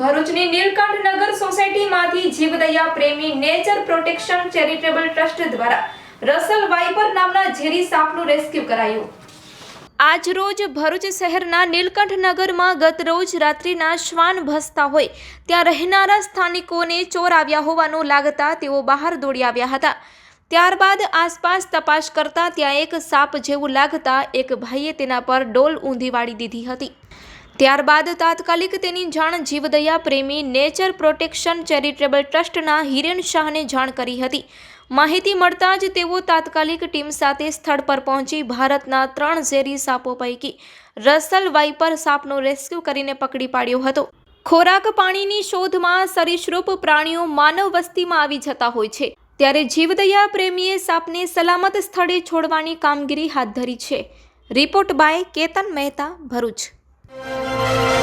ભરૂચની નીલકંઠ નગર સોસાયટીમાંથી જીવદયા પ્રેમી નેચર પ્રોટેક્શન ચેરિટેબલ ટ્રસ્ટ દ્વારા રસલ વાઇપર નામના ઝેરી સાપનું રેસ્ક્યુ કરાયું. આજરોજ ભરૂચ શહેરના નીલકંઠનગરમાં ગત રોજ રાત્રિના શ્વાન ભસતા હોય ત્યાં રહેનારા સ્થાનિકોને ચોર આવ્યા હોવાનું લાગતા તેઓ બહાર દોડી આવ્યા હતા. ત્યારબાદ આસપાસ તપાસ કરતા ત્યાં એક સાપ જેવું લાગતા એક ભાઈએ તેના પર ડોલ ઊંધી વાળી દીધી હતી. ત્યારબાદ તાત્કાલિક તેની જાણ જીવદયા પ્રેમી નેચર પ્રોટેક્શન ચેરિટેબલ ટ્રસ્ટના હિરેન શાહને જાણ કરી હતી. માહિતી મળતા જ તેઓ તાત્કાલિક ટીમ સાથે સ્થળ પર પહોંચી ભારતના ત્રણ ઝેરી સાપો પૈકી રસલ વાઇપર સાપનો રેસ્ક્યુ કરીને પકડી પાડ્યો હતો. ખોરાક પાણીની શોધમાં સરીસૃપ પ્રાણીઓ માનવ વસ્તીમાં આવી જતા હોય છે. ત્યારે જીવદયા પ્રેમીએ સાપને સલામત સ્થળે છોડવાની કામગીરી હાથ ધરી છે. Report by Ketan Mehta, Bharuch. Thank you.